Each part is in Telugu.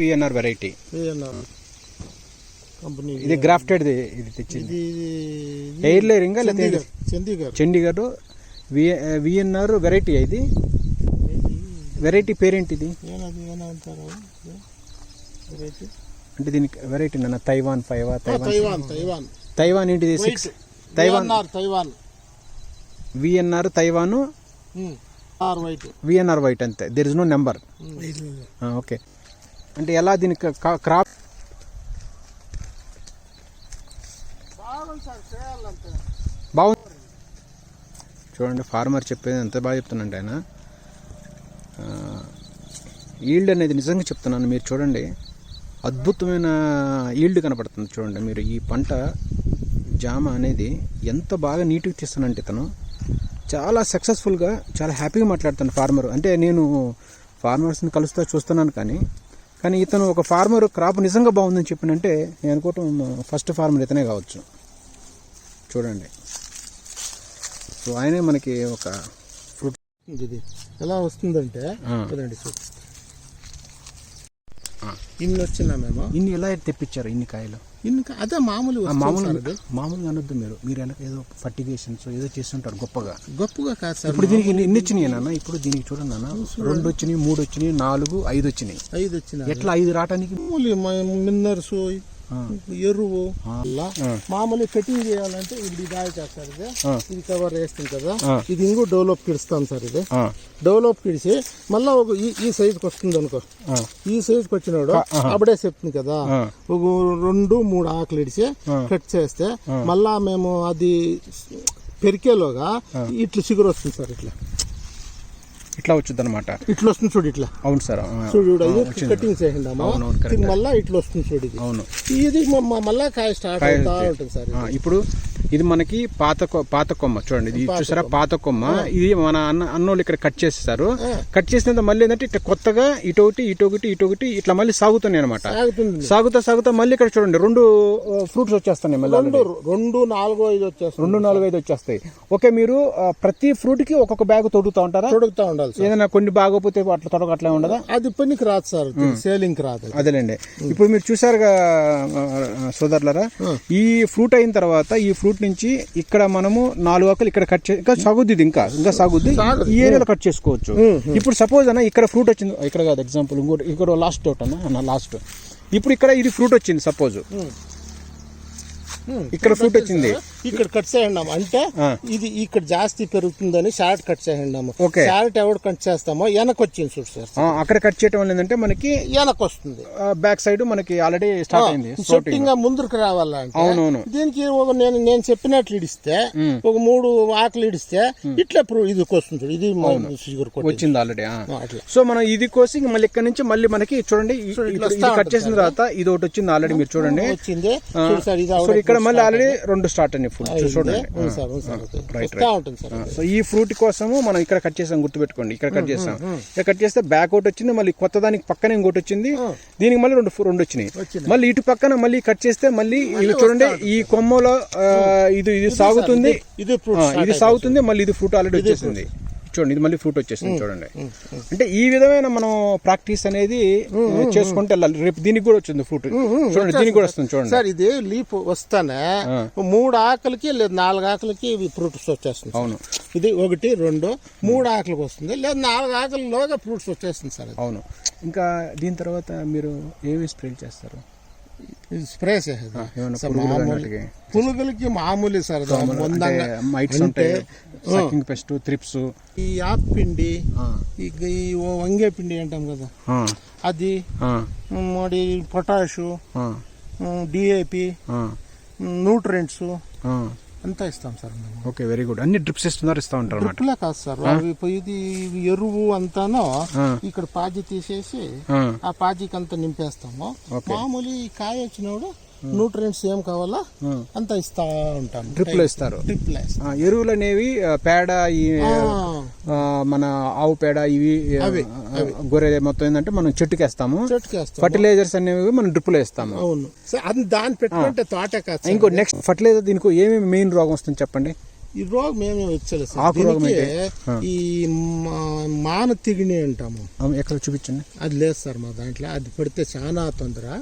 విఎన్ఆర్ వెరైటీ ఏఎన్ఆర్ కంపెనీ ఇది గ్రాఫ్టెడ్ ఇది తెచ్చింది. ఎయిర్ లేరింగా లేదా చండీగఢ్ చండీగఢ్ విఎన్ఆర్ వెరైటీ ఇది? వెరైటీ పేరేంటి ఇది? అంటే దీనికి వెరైటీ నాన్న Taiwan five Taiwan Taiwan Taiwan ఏంటిది? Six Taiwan Taiwan Taiwan VNR Taiwan R white VNR white అంతే. There is no number okay అంటే ఎలా దీనికి క్రాప్? బాగుంది సార్ చేయాలంటే బాగుంది చూడండి ఫార్మర్ చెప్పేది ఎంత బాగా చెప్తున్నాండి ఆయన. ఈల్డ్ అనేది నిజంగా చెప్తున్నాను మీరు చూడండి. అద్భుతమైన ఈల్డ్ కనపడుతుంది చూడండి మీరు ఈ పంట జామ అనేది ఎంత బాగా నీట్గా తీస్తానంటే ఇతను. చాలా సక్సెస్ఫుల్గా చాలా హ్యాపీగా మాట్లాడుతాను ఫార్మర్ అంటే నేను ఫార్మర్స్ని కలుస్తా చూస్తున్నాను కానీ కానీ ఇతను ఒక ఫార్మర్ క్రాప్ నిజంగా బాగుందని చెప్పినంటే నేను అనుకోవటం ఫస్ట్ ఫార్మర్ ఇతనే కావచ్చు. చూడండి. సో ఆయనే మనకి ఒక ఫ్రూట్ ఇది ఎలా వస్తుందంటే. ఇన్ని వచ్చినా మేము ఇన్ని ఎలా తెప్పించారు ఇన్ని కాయలు? ఇన్ని కా- అదే మామూలు సార్ మామూలుగా అనొద్దు మీరు. మీరు ఎలా ఏదో ఫర్టిగేషన్స్ ఏదో చేస్తుంటారు గొప్పగా. గొప్పగా కాదు సార్. ఇప్పుడు దీనికి ఎన్ని వచ్చినాయి నాన్న? ఇప్పుడు దీనికి చూడండి నాన్న. రెండు వచ్చినాయి మూడు వచ్చినాయి నాలుగు ఐదు వచ్చినాయి. ఐదు వచ్చిన ఎట్లా ఐదు రావడానికి మామూలు మిన్నర్స్. ఎరువు. మామూలు కటింగ్ చేయాలంటే ఇది దాయి చేస్తారు ఇది. ఇది కవర్ వేస్తుంది కదా. ఇది ఇంకో డెవలప్ కిడుస్తాం సార్ ఇది. డెవలప్ కిడిసి మళ్ళా ఒక ఈ సైజుకి వస్తుంది అనుకో. ఈ సైజుకి వచ్చినాడు అప్పుడే చెప్తుంది కదా. ఒక రెండు మూడు ఆకులు ఇడిచి. కట్ చేస్తే మళ్ళా మేము అది పెరికేలోగా ఇట్లా చిగురు వస్తుంది సార్ ఇట్లా. ఇట్లా వచ్చింది అనమాట ఇట్లా వస్తుంది చూడు ఇట్లా. అవును సార్ చూడు కటింగ్ మళ్ళా ఇట్లా వస్తుంది చూడు ఇది. అవును. ఇది మళ్ళా కాయ స్టార్ట్ అవుతా. ఉంటుంది సార్ ఇప్పుడు ఇది మనకి పాత పాత కొమ్మ చూడండి. ఇది చూసారా? పాత కొమ్మ. ఇది మన అన్న అన్నోళ్ళు ఇక్కడ కట్ చేస్తారు కట్ చేసినంత మళ్ళీ ఏంటంటే ఇట్లా కొత్తగా ఇటొకటి ఇటొకటి ఇటొకటి ఇట్లా మళ్ళీ సాగుతున్నాయి అనమాట సాగుతా సాగుతా మళ్ళీ ఇక్కడ చూడండి. రెండు ఫ్రూట్స్ వచ్చేస్తున్నాయి మళ్ళీ రెండు రెండు నాలుగు ఐదు వచ్చేస్తుంది రెండు నాలుగు ఐదు వచ్చేస్తాయి. ఓకే మీరు ప్రతి ఫ్రూట్కి ఒక్కొక్క బ్యాగ్ తొడుగుతా ఉంటారా? తొడుగుతా ఉండాలి సార్. ఏదైనా కొన్ని బాగోపోతే అట్లా తొడగ అట్లా ఉండదా? అది పనికి రాదు సార్. సేలింగ్ రాదు. అది. అదేలేండి. ఇప్పుడు మీరు చూసారుగా సోదరులరా? ఈ ఫ్రూట్ అయిన తర్వాత ఈ ఫ్రూట్ నుంచి ఇక్కడ మనము నాలుగు ఆకులు ఇక్కడ కట్ చే ఇంకా సాగుద్ది ఇది ఇంకా ఇంకా సాగుద్ది. ఈ ఏరియాలో కట్ చేసుకోవచ్చు. ఇప్పుడు సపోజ్ అన్న ఇక్కడ ఫ్రూట్ వచ్చింది. ఇక్కడ కాదు ఎగ్జాంపుల్ ఇంకోటి ఇక్కడ లాస్ట్ తోట అన్న లాస్ట్ ఇప్పుడు ఇక్కడ ఇది ఫ్రూట్ వచ్చింది సపోజ్. ఇక్కడ ఫ్రూట్ వచ్చింది. ఇక్కడ కట్ చేయండాము అంటే. ఇది ఇక్కడ జాస్తి పెరుగుతుందని షార్ట్ కట్ చేయండాము ఓకే. షార్ట్ ఎవడు కట్ చేస్తామో వెనక వచ్చింది చూడు సార్. అక్కడ కట్ చేయటం వల్ల ఏంటంటే మనకి వెనక వస్తుంది. బ్యాక్ సైడ్ మనకి ఆల్రెడీ స్టార్ట్ అయింది ఇంకా ముందుకు రావాలంటే అవునవును. దీనికి నేను నేను చెప్పినట్లు ఇడిస్తే ఒక మూడు ఆకులు ఇడిస్తే ఇట్లా ఇది వస్తుంది చూడు. ఇది. వచ్చింది ఆల్రెడీ సో మనం ఇది కోసి మళ్ళీ ఇక్కడ నుంచి మళ్ళీ మనకి చూడండి కట్ చేసిన తర్వాత ఇది ఒకటి వచ్చింది ఆల్రెడీ మీరు చూడండి. ఇక్కడ మళ్ళీ ఆల్రెడీ రెండు స్టార్ట్ అయినాయి ఫుడ్ అయింది. చూడండి. సో ఈ ఫ్రూట్ కోసము మనం ఇక్కడ కట్ చేసాం గుర్తుపెట్టుకోండి. ఇక్కడ కట్ చేసాం. ఇక్కడ కట్ చేస్తే బ్యాక్ ఒకటి వచ్చింది మళ్ళీ కొత్త దానికి పక్కన ఇంకోటి వచ్చింది. దీనికి మళ్ళీ రెండు రెండు వచ్చినాయి. మళ్ళీ ఇటు పక్కన మళ్ళీ కట్ చేస్తే మళ్ళీ ఇది చూడండి ఈ కొమ్మలో ఇది ఇది సాగుతుంది. ఫ్రూట్ ఇది సాగుతుంది మళ్ళీ ఇది ఫ్రూట్ ఆల్రెడీ వచ్చేసింది. చూడండి ఇది మళ్ళీ ఫ్రూట్ వచ్చేసింది చూడండి. అంటే ఈ విధమైన మనం ప్రాక్టీస్ అనేది చేసుకుంటే వెళ్ళాలి రేపు దీనికి కూడా వచ్చింది ఫ్రూట్ చూడండి దీనికి కూడా వస్తుంది చూడండి. సార్ ఇది లీఫ్ వస్తానే మూడు ఆకులకి లేదు నాలుగు ఆకులకి ఇవి ఫ్రూట్స్ వచ్చేస్తుంది. అవును. ఇది ఒకటి రెండు మూడు ఆకులకు వస్తుంది లేదు నాలుగు ఆకులలోగా ఫ్రూట్స్ వచ్చేస్తుంది సార్. అవును. ఇంకా దీని తర్వాత మీరు ఏమి స్ప్రే చేస్తారు? స్ప్రే చేసేది? పులుగులకి మామూలు సార్ మైట్స్ ఉంటాయి. Pest thrips. ఈ ఆప్ పిండి ఈ వంగే పిండి అంటాం కదా. అది మరి పొటాషు డిఏపి న్యూట్రెంట్స్ అంతా ఇస్తాం సార్ మేము. ఓకే వెరీ గుడ్ అన్ని డ్రిప్స్ ఇస్తున్నారు ఇస్తా ఉంటారు అన్నమాట. డ్రిప్లే కాదు సార్ అవి ఇది ఎరువు అంతాను ఇక్కడ పాజి తీసేసి ఆ. పాజికి అంతా నింపేస్తాము. మామూలు ఈ కాయ వచ్చినప్పుడు న్యూట్రియంట్స్ ఏం కావాలా? అంతా ఇస్తా ఉంటాను. డ్రిప్లో ఇస్తారు. ఎరువులు అనేవి పేడ ఈ మన ఆవు పేడ ఇవి గొర్రె మొత్తం ఏంటంటే మనం చెట్టుకి వేస్తాము చెట్టుకేస్తాం ఫర్టిలైజర్స్ అనేవి మనం డ్రిప్లో వేస్తాము. అవును. దాన్ని పెట్టుకుంటే తోట. ఇంకో నెక్స్ట్ ఫర్టిలైజర్ దీనికి ఏమేమి మెయిన్ రోగం వస్తుంది చెప్పండి? ఈ రోగం ఏమి వచ్చలేదు సార్. ఆకు రోగం దీనికి ఈ మా- మాన తిగిని అంటాము ఎక్కడ చూపించండి? అది లేదు సార్ మా దాంట్లో. అది పడితే చాలా తొందర.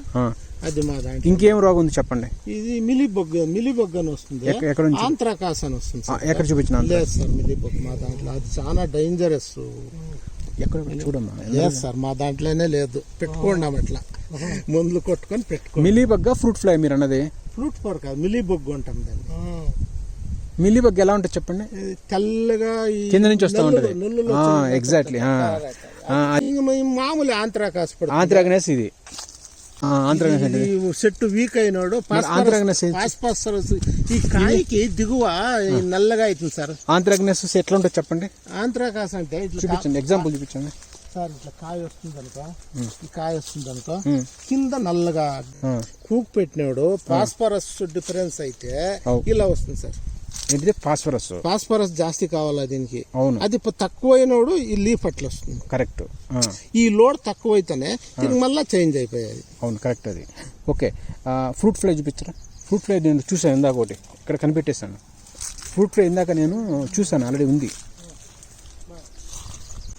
అది మా దాంట్లో. ఇంకేం రోగం ఉంది చెప్పండి? ఇది మిలిబొగ్గ మిలిబొగ్గ అని వస్తుంది. ఎక్క- ఎక్కడ నుంచి? ఆంత్రాకాస్ అని వస్తుంది ఎక్కడ చూపించిన లేదు సార్ మిలిబొగ్గ మా దాంట్లో. అది చాలా డేంజరస్ ఎక్కడ చూడమ్మా. లేదు సార్ మా దాంట్లోనే లేదు. పెట్టుకోండి అట్లా. మందులు కొట్టుకొని పెట్టుకోండి. మిలీ బగ్గ ఫ్రూట్ ఫ్లై మీరు అన్నది? ఫ్రూట్ ఫోర్ కాదు మిలిబొగ్గు అంటాం దాన్ని. మిల్లీ బగ్ ఎలా ఉంటుంది చెప్పండి? తెల్లగా కింద నుంచి వస్తూ ఉంటుంది. ఎగ్జాక్ట్లీ మామూలు ఆంత్రాకాస్ ఆంత్రాగ్నెస్ ఇది. చెట్టు వీక్ అయినాడు? పాస్పరస్ ఈ కాయకి దిగువ నల్లగా అవుతుంది సార్. ఆంత్రాగ్నెస్ ఎట్లా ఉంటుంది చెప్పండి? ఆంత్రాకాస్ అంటే చూపించండి ఎగ్జాంపుల్ చూపించండి. సార్ ఇట్లా కాయ వస్తుంది అనుకో ఈ కాయ వస్తుంది అనుకో. కింద నల్లగా. కూక్ పెట్టినాడు. ఫాస్ఫరస్ డిఫరెన్స్ అయితే. ఇలా వస్తుంది సార్. ఏంటిది? ఫాస్ఫరస్. ఫాస్ఫరస్ జాస్తి కావాలా దీనికి? అవును. అది ఇప్పుడు తక్కువైనప్పుడు ఈ లీఫ్ అట్లా వస్తుంది. కరెక్ట్. ఈ లోడ్ తక్కువైతేనే దీనికి మళ్ళీ చేంజ్ అయిపోయాది. అవును కరెక్ట్ అది. ఓకే. ఫ్రూట్ ఫ్లై చూపించరా? ఫ్రూట్ ఫ్లై నేను చూసాను ఇందాక ఒకటి. ఇక్కడ కనిపెట్టేశాను. ఫ్రూట్ ఫ్లై ఇందాక నేను చూసాను ఆల్రెడీ ఉంది.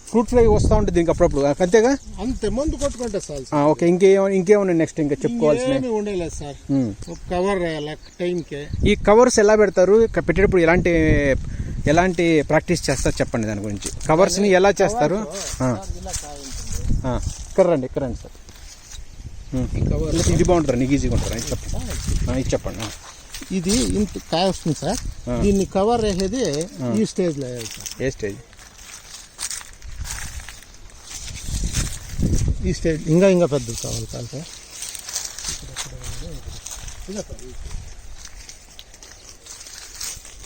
ఫ్రూట్ ఫ్లై వస్తూ ఉంటుంది దీనికి అప్పుడప్పుడు. అంతేగా? అంతే మందు కొట్టుకుంటే సార్. ఓకే ఇంకేమో ఇంకేమున్నాయి నెక్స్ట్ ఇంకా చెప్పుకోవాల్సిన ఉండలేదు సార్. కవర్ టైంకి ఈ కవర్స్ ఎలా పెడతారు? పెట్టేటప్పుడు ఎలాంటి ఎలాంటి ప్రాక్టీస్ చేస్తారు చెప్పండి దాని గురించి. కవర్స్ని ఎలా చేస్తారు? ఇక్కడ రండి ఇక్కడ రండి సార్. ఇది బాగుంటుంది? నీకు ఈజీగా ఉంటుంది? ఇది చెప్పండి. ఇది చెప్పండి. ఇది ఇంత కాయ వస్తుంది సార్. దీన్ని కవర్ వేసేది ఈ స్టేజ్లో వేయాలి సార్. ఏ స్టేజ్ ఈ స్టేజ్ ఇంకా ఇంకా పెద్దది కావాలి సార్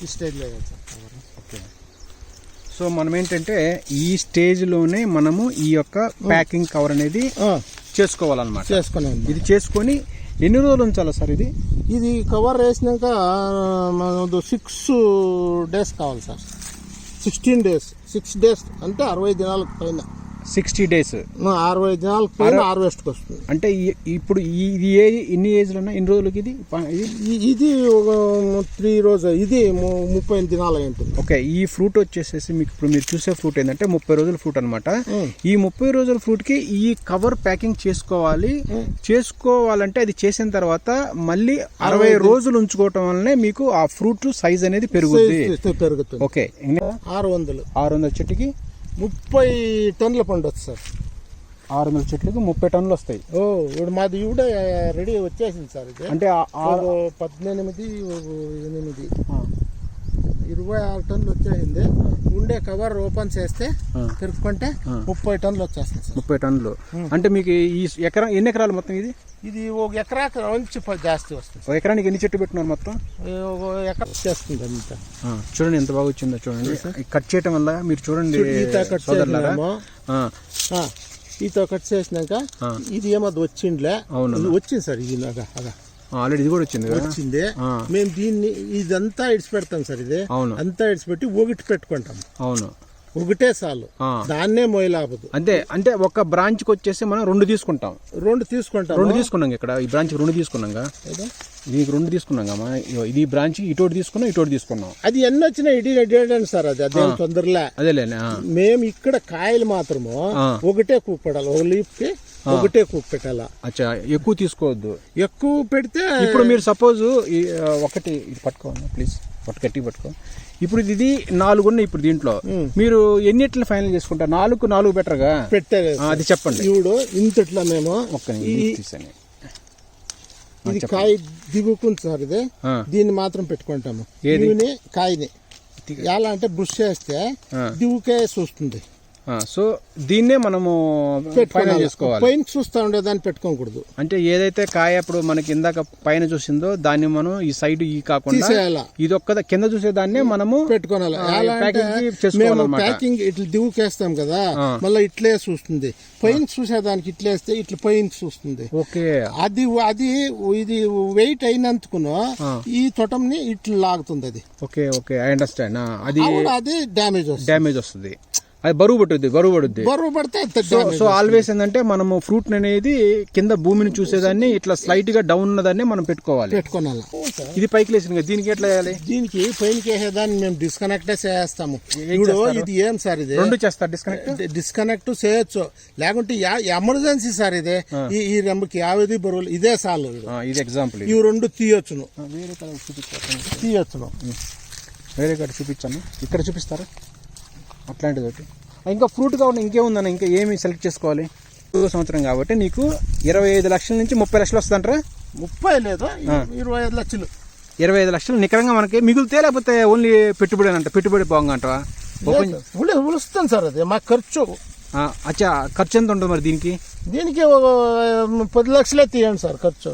ఈ స్టేజ్లో వేయాలి సార్ కవర్ ఓకే. సో మనం ఏంటంటే ఈ స్టేజ్లోనే మనము ఈ యొక్క ప్యాకింగ్ కవర్ అనేది చేసుకోవాలన్నమాట. చేసుకున్నాం ఇది చేసుకొని ఎన్ని రోజులు ఉంచాలి సార్ ఇది? ఇది కవర్ వేసినాక సిక్స్ డేస్ కావాలి sir. Sixteen days six days అంటే అరవై దినాలకు పైన. Sixty days. అరవై దినాలకు పైన హార్వెస్ట్కి వస్తుంది. అంటే ఇప్పుడు ఇది ఏ ఎన్ని ఏజ్లో ఉన్నా ఎన్ని రోజులకి ఇది? ఇది? ఒక త్రీ రోజు ఇది ముప్పై దినాలు ఉంటుంది. ఓకే ఈ ఫ్రూట్ వచ్చేసేసి మీకు ఇప్పుడు మీరు చూసే ఫ్రూట్ ఏంటంటే ముప్పై రోజుల ఫ్రూట్ అనమాట. ఈ ముప్పై రోజుల ఫ్రూట్కి ఈ కవర్ ప్యాకింగ్ చేసుకోవాలి. చేసుకోవాలంటే అది చేసిన తర్వాత మళ్ళీ అరవై రోజులు ఉంచుకోవటం వల్లనే మీకు ఆ ఫ్రూట్ సైజ్ అనేది పెరుగుద్ది. చేస్తే పెరుగుతుంది. ఓకే ఆరు వందలు. ఆరు వందల చెట్టుకి? ముప్పై టన్నుల పండొచ్చు సార్. ఆరు వందల చెట్లకి ముప్పై టన్నులు వస్తాయి. ఓ ఇప్పుడు మాది ఇవిడే రెడీ వచ్చేసింది సార్ ఇది. అంటే పద్దెనిమిది ఎనిమిది. ఇరవై ఆరు టన్నులు వచ్చేసింది. ఉండే కవర్ ఓపెన్ చేస్తే. తిరుపుకుంటే ముప్పై టన్నులు వచ్చేస్తుంది సార్. ముప్పై టన్నులు. అంటే మీకు ఈ ఎకరా ఎన్ని ఎకరాలు మొత్తం ఇది? ఇది ఒక ఎకరాకి జాస్తి వస్తుంది. ఒక ఎకరానికి ఎన్ని చెట్టు పెట్టినారు మొత్తం? ఎకరా వచ్చేస్తుంది అంత. చూడండి ఎంత బాగా వచ్చిందో చూడండి. కట్ చేయటం వల్ల మీరు చూడండి ఈత కట్ చేసినాక. ఇది ఏమది వచ్చిందిలే అవును. ఇది వచ్చింది సార్ ఇది అగా అగా ఆల్రెడీ ఇది కూడా వచ్చింది వచ్చింది. మేము దీన్ని ఇదంతా ఇడిచి పెడతాం సార్ ఇది. అవును. అంతా ఇడిచిపెట్టి ఒకటి పెట్టుకుంటాం. అవును. ఒకటే ఆ. దాన్నే మొయలాపదు అంతే అంటే ఒక బ్రాంచ్కి వచ్చేసి మనం రెండు తీసుకుంటాం. రెండు తీసుకుంటాం. రెండు తీసుకున్నాం ఇక్కడ ఈ బ్రాంచ్కి రెండు తీసుకున్నాంగా. ఏదో? దీనికి రెండు తీసుకున్నాం ఇది బ్రాంచ్ ఇటోటి తీసుకున్నాం ఇటోటి తీసుకున్నాం. అది ఎన్ని వచ్చినా ఇటీ అడ్డాడు సార్ అది అదేం తొందరలే. అదేలేనే ఆ. మేము ఇక్కడ కాయలు మాత్రము. ఒకటే కూక్ పెట్టాలి ఒక లీఫ్కి ఒకటే కూక్ పెట్టాలా. అచ్చా ఎక్కువ తీసుకోవద్దు. ఎక్కువ పెడితే ఇప్పుడు మీరు సపోజ్ ఒకటి ఇది పట్టుకోండి ప్లీజ్. ఒకటి గట్టి పట్టుకో. ఇప్పుడు ఇది నాలుగు ఉన్నాయి ఇప్పుడు దీంట్లో. మీరు ఎన్నిట్లు ఫైనల్ చేసుకుంటారు? నాలుగు నాలుగు బెటర్గా? పెట్టాలి ఆ, అది చెప్పండి. ఇవిడు ఇంతట్లో మేము ఒక్క ఇది కాయ దిగుకుంది సార్ ఇది. దీన్ని మాత్రం పెట్టుకుంటాము. కాయని. ఎలా అంటే బుష్ చేస్తే. దిగుకే చూస్తుంది. సో దీన్నే మనము ఫైనల్ చేసుకోవాలి. పైన చూస్తా ఉండే దాన్ని పెట్టుకోకూడదు. అంటే ఏదైతే కాయ ఇప్పుడు మనకి ఇందాక పైన చూసిందో దాన్ని మనం ఈ సైడ్ ఈ కాకుండా ఇది ఒక్క కింద చూసే దాన్నే మనము పెట్టుకోవాలి ప్యాకింగ్ ఇట్లా దిగుకేస్తాం కదా. మళ్ళీ ఇట్లే చూస్తుంది. పైన చూసేదానికి ఇట్లేస్తే ఇట్లా పైన చూస్తుంది. ఓకే. అది అది ఇది వెయిట్ అయినందుకును. ఈ తొటంని ఇట్లా లాగుతుంది అది. ఓకే ఓకే ఐ అండర్స్టాండ్ అది అప్పుడు అది డ్యామేజ్ డ్యామేజ్ వస్తుంది. అది బరువు పట్టుద్ది బరువు పడుద్ది. బరువు పడితే సో ఆల్వేస్ ఏంటంటే మనము ఫ్రూట్ అనేది కింద భూమిని చూసేదాన్ని ఇట్లా స్లైట్గా డౌన్ ఉన్నదాన్ని మనం పెట్టుకోవాలి. పెట్టుకోనాల ఇది పైకి కదా దీనికి ఎట్లా వేయాలి? దీనికి పైనకి వేసేదాన్ని మేము డిస్కనెక్ట్ చేస్తాము. ఇప్పుడు ఇది ఏం సార్ ఇది? రెండు చేస్తారు డిస్కనెక్ట్ డిస్కనెక్ట్ చేయొచ్చు. లేకుంటే ఎమర్జెన్సీ సార్ ఇదే. ఈ ఈ రెండుకి యావది బరువులు ఇదే సార్లు ఇది. ఎగ్జాంపుల్ ఇవి రెండు తీయొచ్చును. వేరే చూపించాను తీయొచ్చును. వేరే కాడ చూపించాను ఇక్కడ చూపిస్తారా? అట్లాంటిది ఒకటి. ఇంకా ఫ్రూట్ కావాలి ఇంకేముందన్న ఇంకా ఏమి సెలెక్ట్ చేసుకోవాలి? సంవత్సరం కాబట్టి నీకు ఇరవై ఐదు లక్షల నుంచి ముప్పై లక్షలు వస్తుందంటారా? ముప్పై లేదు? ఇరవై ఐదు లక్షలు. ఇరవై ఐదు లక్షలు నికరంగా మనకి మిగులుతే లేకపోతే ఓన్లీ పెట్టుబడి అంట పెట్టుబడి బాగుంగా ఉలుస్తాను సార్ అది. మా ఖర్చు. అచ్చా ఖర్చు ఎంత ఉంటుంది మరి దీనికి? దీనికి పది లక్షలే తీయండి సార్ ఖర్చు.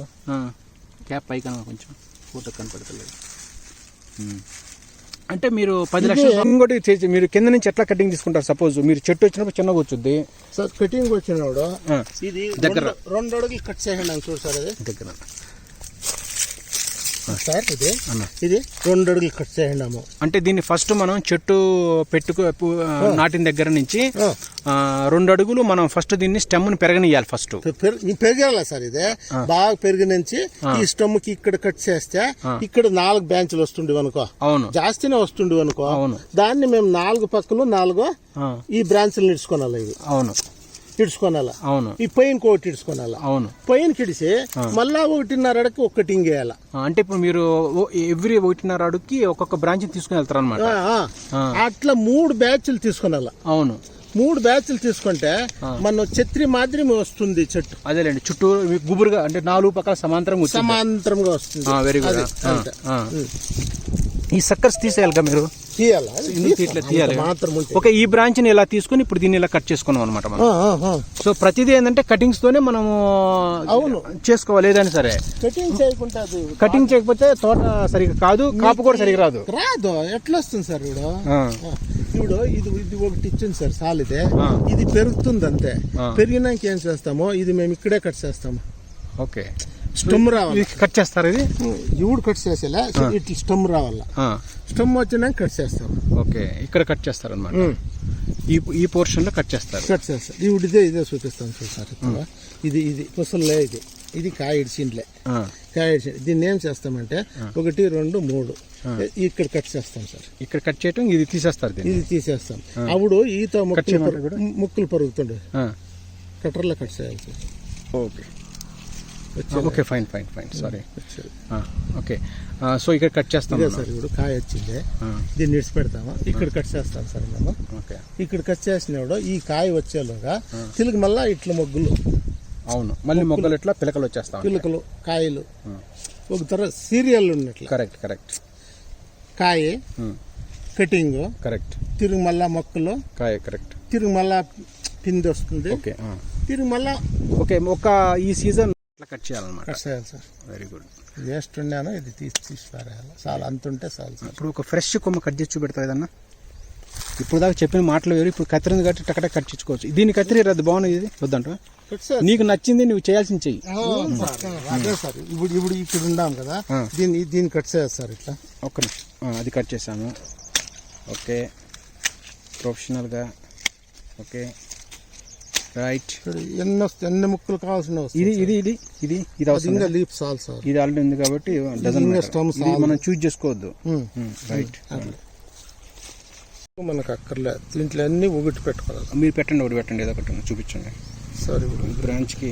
క్యాప్ పైకి అన్న కొంచెం. ఫోటో కనపడతలేదు. అంటే మీరు పది లక్షలు ఇంకోటి చేసి- మీరు కింద నుంచి ఎట్లా కటింగ్ తీసుకుంటారు? సపోజ్ మీరు చెట్టు వచ్చినప్పుడు చిన్నగా వచ్చుద్ది. సార్ కటింగ్ వచ్చినప్పుడు ఇది దగ్గర. రెండు- అడుగులు కట్ చేయండి చూడు సార్ అది. దగ్గర. సార్ ఇది. ఇది? రెండు అడుగులు కట్ చేయండి అంటే దీన్ని ఫస్ట్ మనం చెట్టు పెట్టుకు నాటిన దగ్గర నుంచి రెండు అడుగులు మనం ఫస్ట్ దీన్ని స్టెమ్ని పెరగనియాలి ఫస్ట్. పెరిగాల సార్ ఇది? బాగా పెరిగి నుంచి ఈ స్టమ్కి ఇక్కడ కట్ చేస్తే ఇక్కడ నాలుగు బ్యాంచులు వస్తుండే అనుకో. అవును. జాస్తినే వస్తుండే అనుకో. అవును. దాన్ని మేము నాలుగు పక్కలు నాలుగు ఈ బ్రాంచ్లు ఇడుచుకోనాలి ఇవి. అవును. ఇడుచుకోనాల? అవును. ఈ పైన ఒకటి ఇడుచుకోనాల? అవును. పైన కిడిసి మళ్ళా ఒకటిన్నర అడకి ఒకటి ఇంగేయాల? అంటే ఇప్పుడు మీరు ఎవ్రీ ఒకటిన్నర అడుగుకి ఒక్కొక్క బ్రాంచ్ తీసుకుని వెళ్తారు అనమాట. అట్లా మూడు బ్యాచ్లు తీసుకునాల? అవును. మూడు బ్యాచ్లు తీసుకుంటే మన ఛత్రి మాదిరి వస్తుంది చెట్టు. అదేలేండి చుట్టూ గుబురుగా అంటే నాలుగు పక్కల సమాంతరంగా సమాంతరంగా వస్తుంది. Very good. ఈ సక్కర్స్ తీసేయాలిగా మీరు? ఒక ఈ బ్రాంచ్ని ఇలా తీసుకుని ఇప్పుడు దీన్ని ఇలా కట్ చేసుకున్నాం అనమాట మనం. సో ప్రతిదీ ఏంటంటే కటింగ్స్ తోనే మనము అవును. చేసుకోవాలి ఏదైనా సరే. కటింగ్ చేయకుండా కటింగ్ చేయకపోతే తోట సరిగా కాదు కాపు కూడా సరిగా రాదు. రాదు. ఎట్లా వస్తుంది సార్ ఇప్పుడు ఇప్పుడు ఇది ఇది ఒకటి ఇచ్చింది సార్ సాలిదే. ఇది పెరుగుతుంది అంతే. పెరిగినాక ఏం చేస్తామో ఇది మేము ఇక్కడే కట్ చేస్తాము. ఓకే. స్టమ్ రావాలి? కట్ చేస్తారు ఇది? ఇవుడు కట్ చేసేలా? ఇట్లా స్టమ్ రావాల? స్టమ్ వచ్చినాక కట్ చేస్తాం ఓకే. ఇక్కడ కట్ చేస్తారు అనమాట ఈ ఈ పోర్షన్లో కట్ చేస్తారు. కట్ చేస్తాం ఇవుడు ఇదే ఇదే చూపిస్తాను చూసారు? ఇది ఇది ముసల్లే ఇది. ఇది కాయ ఇడిచిండ్లే కాయ దీన్ని ఏం చేస్తామంటే ఒకటి రెండు మూడు. ఇక్కడ కట్ చేస్తాం సార్. ఇక్కడ కట్ చేయటం ఇది తీసేస్తారు ఇది తీసేస్తాం. అప్పుడు ఈతో ముక్కలు పరుగుతుండే. కట్టర్లో కట్ చేయాలి sir. Okay. Okay fine fine fine sorry. Okay so ఇక్కడ కట్ చేస్తాం. సార్ ఇప్పుడు కాయ వచ్చిందే. ఆ, దీన్ని ఇడిచి పెడతాము? ఇక్కడ కట్ చేస్తాం సార్ మేము. ఓకే ఇక్కడ కట్ చేసినప్పుడు ఈ కాయ వచ్చేలోగా తిరిగి మళ్ళా ఇట్లా మొగ్గులు. అవును. మళ్ళీ మొగ్గలు. ఇట్లా పిలకలు వచ్చేస్తాం పిలకలు కాయలు. ఒక తర సీరియల్ ఉన్నట్లు. కరెక్ట్ కరెక్ట్ కాయ కటింగ్. కరెక్ట్ తిరిగి మళ్ళా మొక్కలు. కాయ కరెక్ట్ తిరిగి మళ్ళా పిండి వస్తుంది ఓకే. తిరిగి మళ్ళా ఓకే ఒక ఈ సీజన్ ఇట్లా కట్ చేయాలన్నమాట. కట్ చేయాలి సార్. వెరీ గుడ్ వేస్ట్ ఉన్నాను ఇది తీసి తీసి పారేయాలి చాలా అంత ఉంటే చాలు సార్. ఇప్పుడు ఒక ఫ్రెష్ కొమ్మ కట్ చేసి చూపెడతావు ఏదన్నా? ఇప్పుడు దాకా చెప్పిన మాటలు వేరు ఇప్పుడు కత్తిరింది కాబట్టి టకటక్ కట్ చేసుకోవచ్చు దీన్ని కత్తిరి అది బాగున్నది ఇది. వద్దంట. నీకు నచ్చింది నువ్వు చేయాల్సింది చెయ్యి. అదే సార్ ఇప్పుడు ఇప్పుడు ఇక్కడ ఉన్నాం కదా. దీన్ని దీన్ని కట్ చేయాలి సార్ ఇట్లా. ఒక్క అది కట్ చేశాను. ఓకే. ప్రొఫెషనల్గా ఓకే. రైట్ ఎన్ని వస్తాయి? ఎన్ని ముక్కలు కావాల్సిన ఇది ఇది ఇది ఇది ఇది అవసరం చాలు సార్. ఇది ఆల్రెడీ ఉంది కాబట్టి డజన్ మనం చూజ్ చేసుకోవద్దు. రైట్ మనకు అక్కర్లేదు దీంట్లో అన్ని ఒకటి పెట్టుకోవాలి. మీరు పెట్టండి ఒకటి పెట్టండి ఏదో ఒకటి చూపించండి. సార్ ఇప్పుడు బ్రాంచ్కి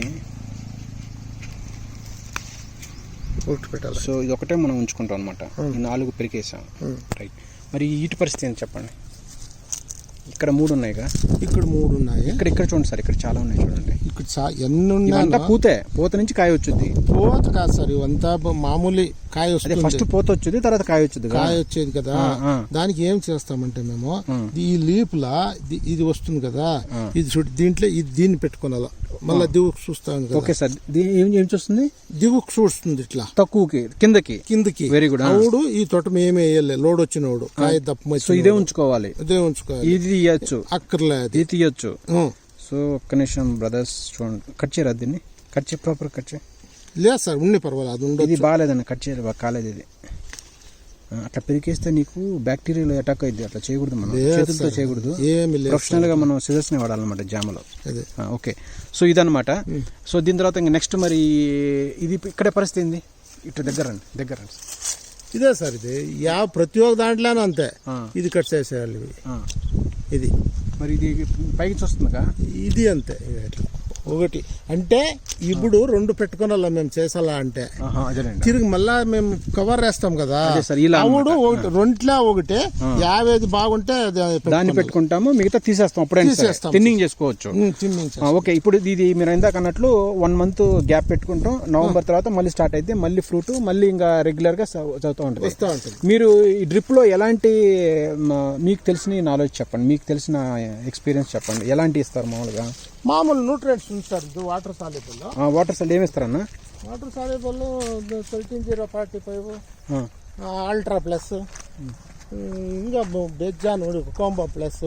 ఒకటి పెట్టాలి. సో ఇది ఒకటే మనం ఉంచుకుంటాం అనమాట నాలుగు పెరికేసాం. రైట్ మరి ఈ ఈటి పరిస్థితి ఏంటి చెప్పండి? ఇక్కడ మూడు ఉన్నాయిగా ఇక్కడ మూడు ఉన్నాయి ఇక్కడ ఇక్కడ చూడండి సార్ ఇక్కడ చాలా ఉన్నాయి చూడండి. ఇక్కడ ఎన్ని ఉన్నాయి పూతే పూత నుంచి కాయ వచ్చుద్ది పోత కాదు సార్ ఇవంతా మామూలు కాయ వస్తుంది. ఫస్ట్ పూత వచ్చుద్ది తర్వాత కాయ వచ్చుద్ది కదా. కాయ వచ్చేది కదా. దానికి ఏం చేస్తామంటే మేము. ఈ లీపులా ఇది- వస్తుంది కదా? ఇది దీంట్లో ఇది దీన్ని పెట్టుకోనాల. మళ్ళీ దిగుకు చూస్తాం కదా. Okay sir. ఏం ఏం చూస్తుంది? దిగుకు చూస్తుంది ఇట్లా. తక్కువకి కిందకి. కిందకి. వెరీ గుడ్ అవుడు ఈ తోట మేమే వేయలే. లోడ్ వచ్చినోడు. కాయ దప్ప సో ఇదే ఉంచుకోవాలి. ఇదే ఉంచుకోవాలి. ఇది తీయచ్చు. అక్కర్లే ఇది తీయచ్చు. సో ఒక్క నిమిషం బ్రదర్స్ చూడండి. కట్ చేయరా దీన్ని? కట్ చేయి ప్రాపర్ కట్ చేయి. లేదు సార్ ఉండి పర్వాలేదు అది ఉండదు ఇది బాగాలేదండి కట్ చేయాలి కాలేదు ఇది. అట్లా పెరికేస్తే నీకు బ్యాక్టీరియాలో అటాక్ అయింది అట్లా చేయకూడదు మనం. చేతులతో. చేయకూడదు. ప్రొఫెషనల్గా మనం సిజర్స్ని వాడాలన్నమాట జామలో. ఓకే సో ఇదన్నమాట. సో దీని తర్వాత ఇంకా నెక్స్ట్ మరి ఇది ఇక్కడే పరిస్థితి ఏంది? ఇటు దగ్గర రండి దగ్గర రండి. ఇదే సార్ ఇది. యా ప్రతి ఒక్క దాంట్లోనూ అంతే. ఇది కట్ చేసేయాలి. ఇది. మరి ఇది పైకి చూస్తుందిగా? ఇది అంతే. ఇట్లా. ఒకటి. అంటే ఇప్పుడు రెండు పెట్టుకుని మేము చేసాలా అంటే? తిరిగి మళ్ళా మేము కవర్ వేస్తాం కదా? అదే సార్, ఇలా అవుడు ఒకటి రెంట్లో ఒకటి. యావేది బాగుంటే దాన్ని. పెట్టుకుంటాము మిగతా తీసేస్తాం అప్పుడే తీసేస్తాం. థిన్నింగ్ చేసుకోవచ్చు. ఓకే ఇప్పుడు ఇది మీరు ఇందాక అన్నట్లు వన్ మంత్ గ్యాప్ పెట్టుకుంటాం. నవంబర్ తర్వాత మళ్ళీ స్టార్ట్ అయితే మళ్ళీ ఫ్రూట్ మళ్ళీ ఇంకా రెగ్యులర్గా చదువుతూ ఉంటుంది. మీరు ఈ డ్రిప్లో ఎలాంటి మీకు తెలిసిన నాలెడ్జ్ చెప్పండి. మీకు తెలిసిన ఎక్స్పీరియన్స్ చెప్పండి. ఎలాంటి ఇస్తారు మామూలుగా? మామూలు న్యూట్రియంట్స్ ఉంటారు ఇది వాటర్ సాలిబుల్ వాటర్ సైడ్ ఏమి ఇస్తారన్న water soluble thirteen zero forty five ultra plus ఇంకా బెజ్జాన్ కోంబో ప్లస్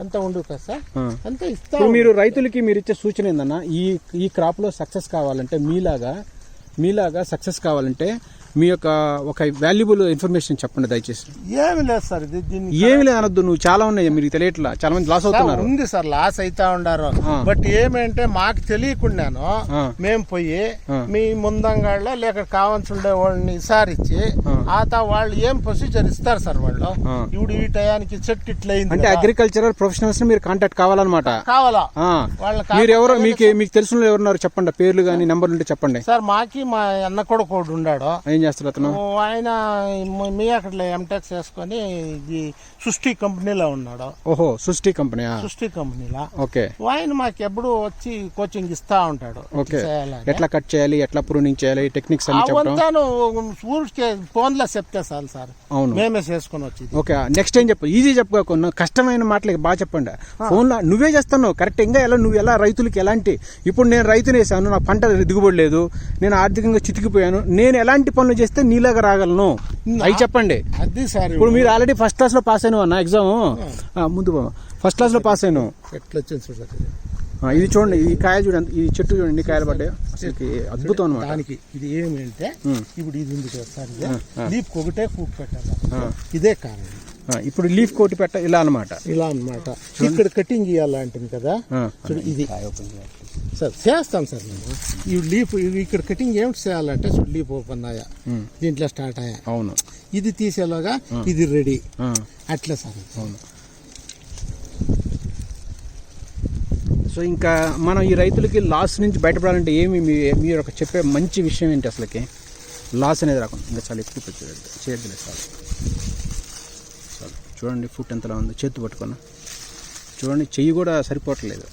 అంతా ఉండు కదా సార్? ఆ. అంతా ఇస్తా. ఇప్పుడు మీరు రైతులకి మీరు ఇచ్చే సూచన ఏందన్నా ఈ ఈ క్రాప్లో సక్సెస్ కావాలంటే మీలాగా మీలాగా సక్సెస్ కావాలంటే మీ యొక్క ఒక వాల్యుబుల్ ఇన్ఫర్మేషన్ చెప్పండి దయచేసి ఏమి లేదు సార్ ఇది దీన్ని ఏమి లేదు అనొద్దు నువ్వు చాలా ఉన్నాయి మీకు తెలియట్లా చాలా మంది లాస్ అవుతున్నారు ఉంది సార్ లాస్ అయితా ఉండారు. బట్ ఏమంటే మాకు తెలియకుండాను. మేము పోయి. మీ ముందంగాళ్ళ లేక కావాల్సి ఉండే వాళ్ళని విసారించి ఆ. ఆత వాళ్ళు ఏం ప్రొసీజర్ ఇస్తారు సార్ వాళ్ళు. ఇప్పుడు ఈ టయానికి చెట్టు ఇట్లయింది అంటే. అగ్రికల్చరల్ ప్రొఫెషనల్స్ మీరు కాంటాక్ట్ కావాలన్నమాట కావాలా ఆ. వాళ్ళ మీరు ఎవరు మీకు మీకు తెలిసిన ఎవరున్నారు చెప్పండి పేర్లు కానీ నెంబర్లు ఉంటే చెప్పండి సార్ మాకి మా అన్న కొడుకు ఒకడు ఉన్నాడు ఏం చేస్తారు అతను? ఆయన మ- అక్కడ ఎంటెక్స్ చేసుకొని ఇది సృష్టి కంపెనీలో ఉన్నాడు. ఓహో సృష్టి కంపెనీయా? సృష్టి కంపెనీలో. ఓకే. ఆయన మాకు ఎప్పుడు వచ్చి కోచింగ్ ఇస్తా ఉంటాడు. ఓకే. ఎట్లా కట్ చేయాలి ఎట్లా ప్రూనింగ్ చేయాలి టెక్నిక్స్ అన్ని చెప్పడం? ఊరికే ఫోన్లో చెప్తే చాలు సార్. అవును. మేమే చేసుకొని వచ్చింది. ఓకే నెక్స్ట్ ఏం చెప్పు? ఈజీ చెప్పుకోకుండా కష్టమైన మాటలకి బాగా చెప్పండి. ఫోన్లో నువ్వే చేస్తున్నావు. కరెక్ట్. ఇంకా ఎలా నువ్వు ఎలా రైతులకి ఎలాంటి? ఇప్పుడు నేను రైతుని వేసాను నా పంట దిగుబడి లేదు నేను ఆర్థికంగా చితికిపోయాను నేను ఎలాంటి పనులు చేస్తే నీలాగా రాగలను. అవి చెప్పండి. అది సార్. ఇప్పుడు మీరు ఆల్రెడీ ఫస్ట్ క్లాస్లో పాస్ అయిన అన్న ఎగ్జామ్ ముందు ఫస్ట్ క్లాస్లో పాస్ అయిన ఎట్లా వచ్చింది ఇది చూడండి ఈ కాయ చూడండి ఈ చెట్టు చూడండి కాయలు పడ్డాయి. అసలుకి అద్భుతం అనమాట దానికి ఇది ఏమంటే. ఇప్పుడు ఇది ఉంది సార్. లీప్ ఒకటే కూక్ పెట్టాలి. ఇదే కారణం. ఇప్పుడు లీఫ్ కోటి పెట్ట ఇలా అనమాట ఇలా అన్నమాట. ఇక్కడ కటింగ్ ఇవ్వాలంటుంది కదా. ఇది. సార్ చేస్తాం సార్ నేను ఈ లీఫ్ ఇక్కడ కటింగ్ ఏమిటి చేయాలంటే చూడు లీఫ్ ఓపెన్ అయ్యా. దీంట్లో స్టార్ట్ అయ్యా. అవును. ఇది తీసేలాగా ఇది రెడీ. అట్లా సార్. అవును. సో ఇంకా మనం ఈ రైతులకి లాస్ నుంచి బయటపడాలంటే ఏమి మీరు ఒక చెప్పే మంచి విషయం ఏంటి అసలుకి? లాస్ అనేది రాకుండా. ఇంకా చాలా ఎక్కువ చేయద్దులే చాలు చాలు చూడండి ఫుట్ ఎంతలా ఉంది. చేతి పట్టుకున్న. చూడండి చెయ్యి కూడా సరిపోవట్లేదు.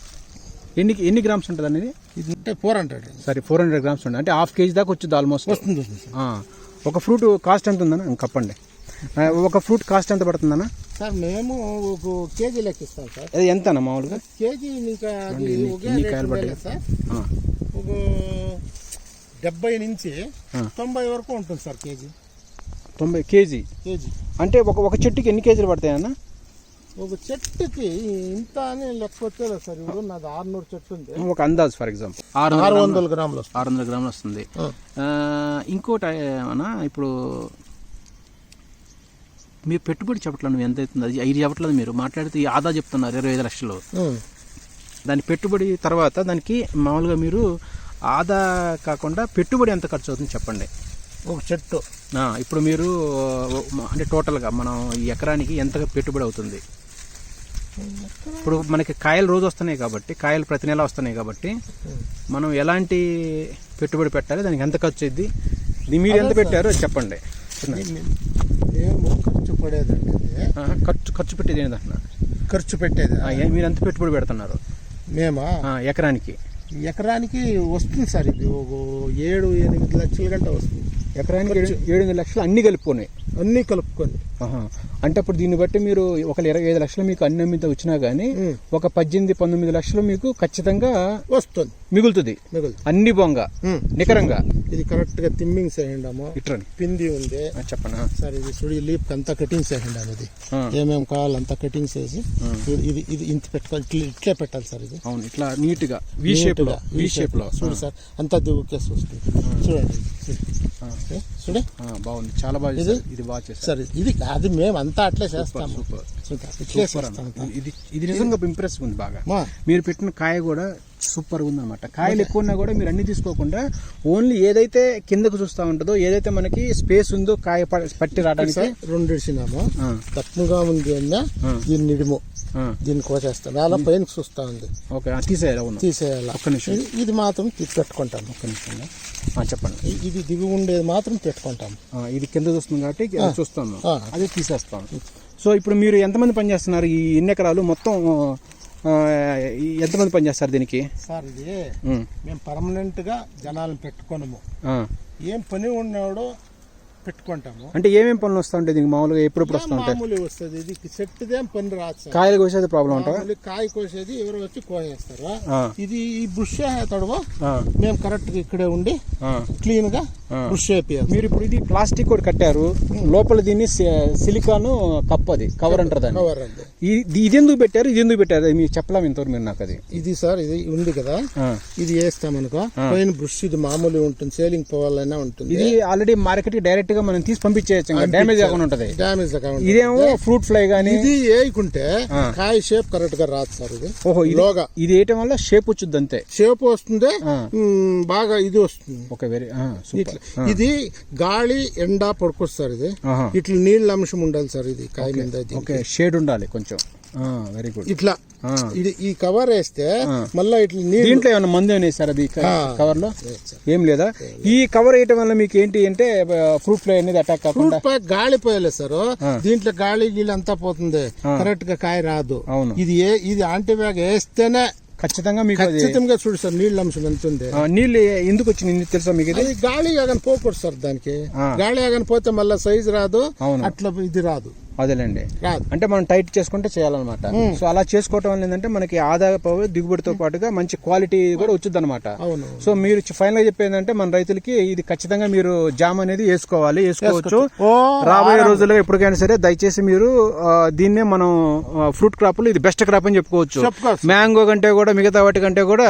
ఎన్ని ఎన్ని గ్రామ్స్ ఉంటుంది అనేది? ఇది అంటే ఫోర్ హండ్రెడ్. సరే ఫోర్ హండ్రెడ్ గ్రామ్స్ ఉంటుంది అంటే హాఫ్ కేజీ దాకా వచ్చింది ఆల్మోస్ట్ వస్తుంది ఒక ఫ్రూట్ కాస్ట్ ఎంత ఉందన్న? ఆ, ఒక ఫ్రూట్ కాస్ట్ ఎంత పడుతుందన్న? సార్ మేము ఒక కేజీ లెక్కిస్తాం సార్. అది ఎంత అన్న మామూలుగా? కేజీ ఇంకా ఎన్ని- కాయలు పడ్డాయి? సార్. ఒక డెబ్బై నుంచి. తొంభై వరకు ఉంటుంది సార్ కేజీ. తొంభై కేజీ? కేజీ. అంటే ఒక ఒక చెట్టుకి ఎన్ని కేజీలు పడతాయి అన్న ఒక చెట్టుకి ఇంత అని లెక్క వచ్చేది సార్ ఇప్పుడు నాది ఆరునూరు చెట్టు ఉంది. ఒక అందాజ్ ఫర్ ఎగ్జాంపుల్ ఆరు ఆరు వందల గ్రాములు. ఆరు వందల గ్రాములు వస్తుంది. ఇంకోటి అన్న ఇప్పుడు మీరు పెట్టుబడి చెప్పట్లేదు ఎంత అవుతుంది? అది ఐదు చెప్పట్లేదు మీరు. మాట్లాడితే ఆదా చెప్తున్నారు ఇరవై ఐదు లక్షలు. దాని పెట్టుబడి తర్వాత దానికి మామూలుగా మీరు ఆదా కాకుండా పెట్టుబడి ఎంత ఖర్చు అవుతుంది చెప్పండి. ఒక చెట్టు. ఇప్పుడు మీరు అంటే టోటల్గా మనం ఈ ఎకరానికి ఎంత పెట్టుబడి అవుతుంది? ఇప్పుడు మనకి కాయలు రోజు వస్తున్నాయి కాబట్టి కాయలు ప్రతి నెల వస్తున్నాయి కాబట్టి మనం ఎలాంటి పెట్టుబడి పెట్టాలి దానికి ఎంత ఖర్చు అయింది మీరు ఎంత పెట్టారో చెప్పండి. ఖర్చు ఖర్చు ఖర్చు పెట్టేది ఏంటంటున్నా ఖర్చు పెట్టేది. మీరు ఎంత పెట్టుబడి పెడుతున్నారు? మేమా? ఎకరానికి. ఎకరానికి వస్తుంది సార్ ఇది. ఒక ఏడు ఎనిమిది లక్షల గంట వస్తుంది. ఎకరానికి ఏడు ఎనిమిది లక్షలు అన్ని కలుపుకొని. అన్నీ కలుపుకొని. అంటే అప్పుడు దీన్ని బట్టి మీరు ఒక ఇరవై ఐదు లక్షలు మీకు అన్ని అమ్మితే వచ్చినా కానీ. ఒక పద్దెనిమిది పంతొమ్మిది లక్షలు మీకు ఖచ్చితంగా వస్తుంది మిగులుతుంది. మిగులు. అన్ని బొంగ. నికరంగా. ఇది కరెక్ట్గా తిమ్మింగ్ చేయండాము ఇట్రని పిండి ఉంది. ఆ, చెప్పనా? సార్ ఇది సుడి లీప్ అంతా కటింగ్ చేయండాము ఇది ఏమేమి కావాలో అంతా కటింగ్ చేసి ఇది ఇది ఇంత పెట్టుకోవాలి. ఇట్లా ఇట్లే పెట్టాలి సార్ ఇది. అవును ఇట్లా నీట్గా వి షేప్లో వి షేప్లో. చూడు సార్ అంతా దువ్వుకేసి వస్తుంది. చూడండి చూడే. బాగుంది. చాలా బాగా ఇది? ఇది బాగా చేశారు. సరే ఇది అది మేము అంతా అట్లే చేస్తాము. ఇట్లే. ఇది ఇది నిజంగా ఇంప్రెస్ ఉంది బాగా. మీరు పెట్టిన కాయ కూడా సూపర్ ఉందన్నమాట కాయలు ఎక్కువ ఉన్నా కూడా మీరు అన్ని తీసుకోకుండా ఓన్లీ ఏదైతే కిందకు చూస్తూ ఉంటుందో ఏదైతే మనకి స్పేస్ ఉందో కాయ పట్టి రావడానికి రెండు ఇడిచినాము ఆ, తప్పుగా ఉంది అన్న. దీన్ని నిడుము. దీన్ని కోసేస్తాను అలా పైన చూస్తా ఉంది. ఓకే తీసేయాలి తీసేయాల? ఒక్క నిమిషం. ఇది- మాత్రం పెట్టుకుంటాము ఒక్క నిమిషం. చెప్పండి. ఇది దిగి ఉండేది మాత్రం పెట్టుకుంటాము ఇది కింద చూస్తుంది కాబట్టి ఆ. అది తీసేస్తాను. సో ఇప్పుడు మీరు ఎంతమంది పనిచేస్తున్నారు? ఈ ఎన్ని ఎకరాలు? మొత్తం ఎంతమంది పనిచేస్తారు దీనికి? సార్ ఇది. మేము పర్మనెంట్గా జనాలను పెట్టుకోనము. ఏం పని ఉన్నాడో పెట్టుకుంటాము. అంటే ఏమేమి పనులు వస్తూ ఉంటాయి దీనికి మామూలుగా? ఎప్పుడెప్పుడు వస్తూ ఉంటాయి? మామూలు వస్తుంది. ఇది చెట్టుదేం పని రాదు కాయలు కోసేది ప్రాబ్లం ఉంటుందా కాయ కోసేది ఎవరు వచ్చి కోసేస్తారు. ఇది ఈ బుష్ తడవ మేము కరెక్ట్గా ఇక్కడే ఉండి. క్లీన్గా. బుష్ చేపియాలి. మీరు ఇప్పుడు ఇది ప్లాస్టిక్ కూడా కట్టారు. లోపల దీన్ని సిలికాన్ కప్ అది కవర్ అంటారు దాన్ని. కవర్ అండి ఇది ఇది ఎందుకు పెట్టారు? ఇది ఎందుకు పెట్టారు మీరు చెప్పలేము ఇంతవరకు మీరు నాకు అది. ఇది సార్ ఇది ఉంది కదా. ఇది వేస్తామనుకో పైన బ్రష్ ఇది మామూలు ఉంటుంది. సేలింగ్ పోవాలైనా ఉంటుంది. ఇది ఆల్రెడీ మార్కెట్ డైరెక్ట్ గా మనం తీసి పంపించేయచ్చు డ్యామేజ్ కాకుండా ఉంటది. డామేజ్ అకౌంట్ ఇదేమో ఫ్రూట్ ఫ్లై గానీ ఇది వేయకుంటే. కాయ షేప్ కరెక్ట్గా రాదు సార్ ఇది. ఓహో ఇది లోగా. ఇది వేయటం వల్ల షేప్ వచ్చింది అంతే. షేప్ వస్తుంది బాగా ఇది వస్తుంది. ఓకే వెరీ ఇది గాలి ఎండ పడుకొస్తారు ఇది. ఇట్లా నీళ్ళ అంశం ఉండాలి సార్ ఇది కాయ మీద షేడ్ ఉండాలి కొంచెం. వెరీ గుడ్ ఇట్లా ఇది ఈ కవర్ వేస్తే మళ్ళా ఇట్లా నీళ్ళు దీంట్లో ఏమైనా మందు ఏమైనా అది. కవర్లో. ఏం లేదా? ఈ కవర్ వేయటం వల్ల మీకు ఏంటి అంటే ఫ్రూట్ ఫ్లై అనేది అటాక్ కాకుండా? గాలి పోయలేదు సార్. దీంట్లో గాలి గీలి అంతా పోతుంది. కరెక్ట్గా కాయ రాదు. అవును. ఇది ఏ ఇది యాంటీబ్యాగ్ వేస్తేనే ఖచ్చితంగా మీకు ఖచ్చితంగా చూడు సార్ నీళ్ళ అంశం ఎంత ఉంది. నీళ్ళు ఎందుకు వచ్చింది? తెలుసా మీకు అది గాలి ఆగని పోకూడదు సార్ దానికి. గాలి ఆగని పోతే మళ్ళీ సైజ్ రాదు. అట్లా ఇది రాదు. అదేలేండి. అంటే మనం టైట్ చేసుకుంటే చేయాలన్నమాట. సో అలా చేసుకోవటం వల్ల ఏంటంటే మనకి ఆదాయపు దిగుబడితో పాటుగా మంచి క్వాలిటీ కూడా వచ్చింది అనమాట సో మీరు ఫైనల్గా చెప్పేది అంటే మన రైతులకి ఇది ఖచ్చితంగా మీరు జామ్ అనేది వేసుకోవాలి వేసుకోవచ్చు. రాబోయే రోజుల్లో ఎప్పటికైనా సరే దయచేసి మీరు దీన్నే మనం ఫ్రూట్ క్రాప్ ఇది బెస్ట్ క్రాప్ అని చెప్పుకోవచ్చు. మ్యాంగో కంటే కూడా మిగతా వాటి కంటే కూడా.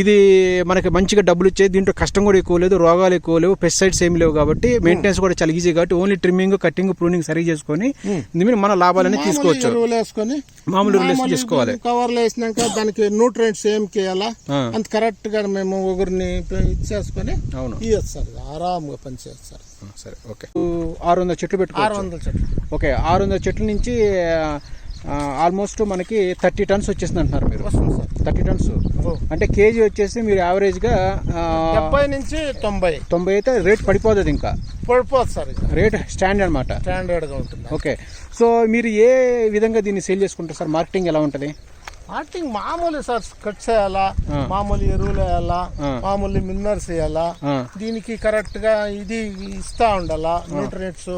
ఇది మనకి మంచిగా డబ్బులు ఇచ్చేది. దీంట్లో కష్టం కూడా ఎక్కువ లేదు రోగాలు ఎక్కువ లేవు పెస్టిసైడ్స్ ఏమి లేవు కాబట్టి మెయింటెనెన్స్ కూడా చాలా ఈజీ కాబట్టి ఓన్లీ ట్రిమ్మింగ్ కట్టింగ్ ప్రూనింగ్ సరిగ్గా చేసుకొని దీని మన లాభాలని తీసుకోవచ్చు. ఎరువులు వేసుకొని మామూలు రిలేషన్ చేసుకోవాలి కవర్లు వేసినాక దానికి న్యూట్రెంట్స్ ఏం చేయాలా. అంత కరెక్ట్గా మేము ఒకరిని ఇచ్చేసుకొని అవును. ఇవ్వచ్చు సార్ ఆరాంగా పనిచేయచ్చు సార్ ఓకే. ఆరు వందల చెట్లు ఆరు పెట్టుకోవచ్చు వందల చెట్లు. ఓకే ఆరు వందల చెట్ల నుంచి ఆల్మోస్ట్ మనకి థర్టీ టన్స్ వచ్చేసింది అంటున్నారు మీరు థర్టీ టన్స్. అంటే కేజీ వచ్చేసి మీరు యావరేజ్గా డెబ్బై నుంచి తొంభై. తొంభై అయితే రేట్ పడిపోతుంది ఇంకా. పడిపోతుంది సార్ రేట్ స్టాండ్ అనమాట స్టాండర్డ్గా ఉంటుంది. ఓకే సో మీరు ఏ విధంగా దీన్ని సేల్ చేసుకుంటారు సార్? మార్కెటింగ్ ఎలా ఉంటుంది? ఆర్టింగ్ మామూలు సార్. కట్ చేయాలా. మామూలు ఎరువులు వేయాలా. మామూలు మిన్నర్స్ వేయాలా దీనికి కరెక్ట్గా ఇది ఇస్తా ఉండాలా న్యూట్రియంట్స్.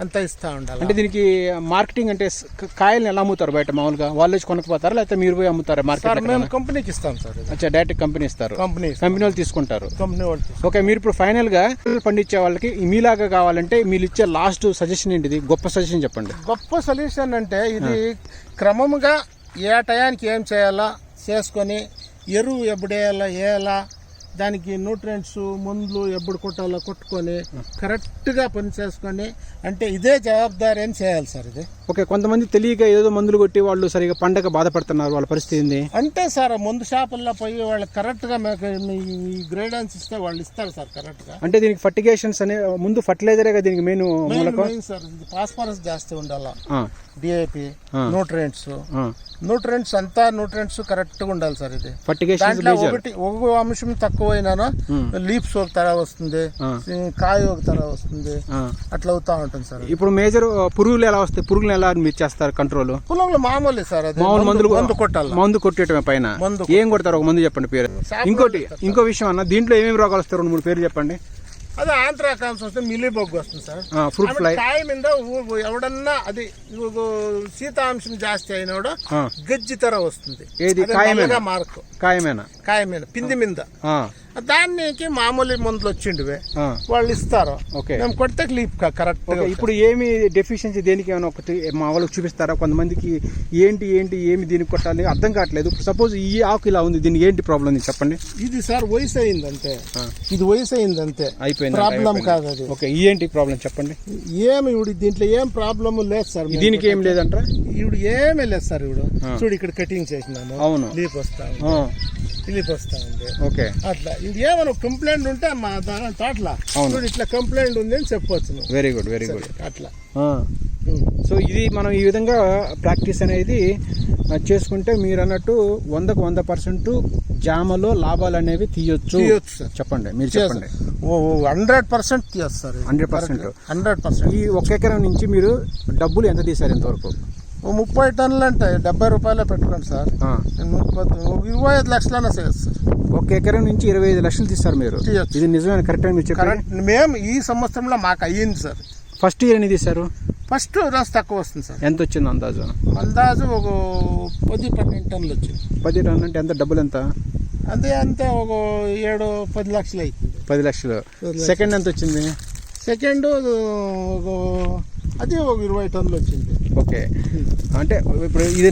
అంతా ఇస్తా ఉండాలా? అంటే దీనికి మార్కెటింగ్ అంటే స్- క- కాయల్ని ఎలా అమ్ముతారు బయట? మామూలుగా వాళ్ళు వచ్చి కొనుక్కుపోతారా లేకపోతే మీరు పోయి అమ్ముతారా మార్కెట్ మేము కంపెనీకి ఇస్తాం సార్ అచ్చా డైరెక్ట్ కంపెనీ ఇస్తారు. కంపెనీ కంపెనీ వాళ్ళు తీసుకుంటారు. కంపెనీ వాళ్ళు. ఓకే మీరు ఇప్పుడు ఫైనల్గా పండించే వాళ్ళకి మీలాగా కావాలంటే మీరు ఇచ్చే లాస్ట్ సజెషన్ ఏంటిది? గొప్ప సజెషన్ చెప్పండి. గొప్ప సొల్యూషన్ అంటే ఇది క్రమముగా ఏ టయానికి ఏం చేయాలా? చేసుకొని ఎరువు ఎప్పుడు వేయాలా వేయాలా దానికి న్యూట్రియంట్స్ మందులు ఎప్పుడు కొట్టాలో కొట్టుకొని కరెక్ట్గా పని చేసుకొని అంటే ఇదే జవాబారి అని చేయాలి సార్ ఇది. ఓకే కొంతమంది తెలియక ఏదో మందులు కొట్టి వాళ్ళు సరిగా పండగ బాధపడుతున్నారు వాళ్ళ పరిస్థితి ఏంది అంటే సార్ ముందు షాపుల్లో పోయి వాళ్ళు కరెక్ట్గా మీకు ఈ గ్రేడెన్స్ ఇస్తే వాళ్ళు ఇస్తారు సార్ కరెక్ట్గా అంటే దీనికి ఫర్టిగేషన్స్ అనే ముందు ఫర్టిలైజరే దీనికి మెయిన్ సార్ ఇది ఫాస్ఫరస్ జాస్తి ఉండాలా. డిఐపి. న్యూట్రియంట్స్. న్యూట్రియంట్స్ అంతా న్యూట్రియంట్స్ కరెక్ట్గా ఉండాలి సార్ ఇది. దాంట్లో ఒకటి ఒక అంశం తక్కువైనాను లీప్స్ ఒక తర వస్తుంది. కాయ ఒక తర వస్తుంది. అట్లా అవుతా ఉంటుంది సార్ ఇప్పుడు మేజర్ పురుగులు ఎలా వస్తాయి? పురుగులు ఎలా మీరు చేస్తారు కంట్రోల్ పొలంలో మామూలే సార్ మామూలు మందు- మందులు మందు కొట్టాలి. మందు కొట్టేయటమే పైన. మందు ఏం కొడతారు? ఒక మందు చెప్పండి పేరు. ఇంకోటి ఇంకో విషయం అన్న దీంట్లో ఏమేమి రోగాలు వస్తాయి? రెండు మూడు పేరు చెప్పండి. అదే ఆంధ్రాకాంశం వస్తే మిలీబొగ్గు వస్తుంది సార్. ఫ్రూట్ ఫ్లై కాయ మీద ఎవడన్నా అది శీతాంశం జాస్తి అయినోడు. గజ్జి తర వస్తుంది. ఏది? అదే కాయ మీద? నల్లగా మార్కు కాయమేనా? కాయ మీద పిండి మీద. దానికి మామూలు మందులు వచ్చిండివే. వాళ్ళు ఇస్తారు. మేము కొడితే క్లీప్ కరెక్ట్ ఇప్పుడు ఏమి డెఫిషియన్సీ దేనికి ఏమైనా ఒకటి మా వాళ్ళకి చూపిస్తారా? కొంతమందికి ఏంటి ఏంటి ఏమి దీనికి కొట్టాలి అర్థం కావట్లేదు. సపోజ్ ఈ ఆకు ఇలా ఉంది దీనికి ఏంటి ప్రాబ్లం చెప్పండి. ఇది సార్ వయసు అయింది అంతే ఆ. ఇది వయసు అయింది అంతే అయిపోయింది. ప్రాబ్లం కాదు అది. ఓకే ఏంటి ప్రాబ్లం చెప్పండి. ఏమి ఇవిడు దీంట్లో ఏం ప్రాబ్లం లేదు సార్ దీనికి ఏం లేదంటారా? ఇవిడు ఏమీ లేదు సార్ ఇవిడు ఆ. చూడు ఇక్కడ కటింగ్ చేసినాము. అవును. లీప్ వస్తా లీప్ వస్తా ఉంది. ఓకే. అట్లా. ఇది ఏమైనా కంప్లైంట్ ఉంటే మా దాని తోటల. అవును. ఇట్లా కంప్లైంట్ ఉంది అని చెప్పవచ్చు. వెరీ గుడ్ వెరీ గుడ్ అట్లా. సో ఇది మనం ఈ విధంగా ప్రాక్టీస్ అనేది చేసుకుంటే మీరు అన్నట్టు వందకు వంద పర్సెంట్ జామలో లాభాలు అనేవి తీయొచ్చు. తీయొచ్చు సార్. చెప్పండి మీరు చెప్పండి. ఓ హండ్రెడ్ పర్సెంట్ తీస్తారు 100%. Hundred percent. ఈ ఒక ఎకరం నుంచి మీరు డబ్బులు ఎంత తీశారు ఇంతవరకు? ముప్పై టన్నులు అంటే డెబ్బై రూపాయలే పెట్టుకోండి సార్. ఆ, ముప్పై- ఇరవై ఐదు లక్షలైనా చేయొచ్చు సార్. ఒక ఎకరం నుంచి ఇరవై ఐదు లక్షలు తీస్తారు మీరు. తీయొచ్చు. ఇది నిజమైన? కరెక్ట్ అని మీరు చెప్పారు కరెక్ట్ మేము ఈ సంవత్సరంలో మాకు అయ్యింది సార్. ఫస్ట్ ఇయర్ ఎన్ని తీశారు? ఫస్ట్ రోజు తక్కువ వస్తుంది సార్. ఎంత వచ్చింది అందాజు అందాజు ఒక పది పన్నెండు టన్నులు వచ్చింది. పది టన్ అంటే ఎంత? డబ్బులు ఎంత? అదే అంతే ఒక ఏడు పది లక్షలు అవుతుంది పది లక్షలు. పది లక్షలు. సెకండ్ ఎంత వచ్చింది? సెకండ్ ఒక అది ఒక ఇరవై టన్నులు వచ్చింది. ఓకే అంటే ఇప్పుడు ఇది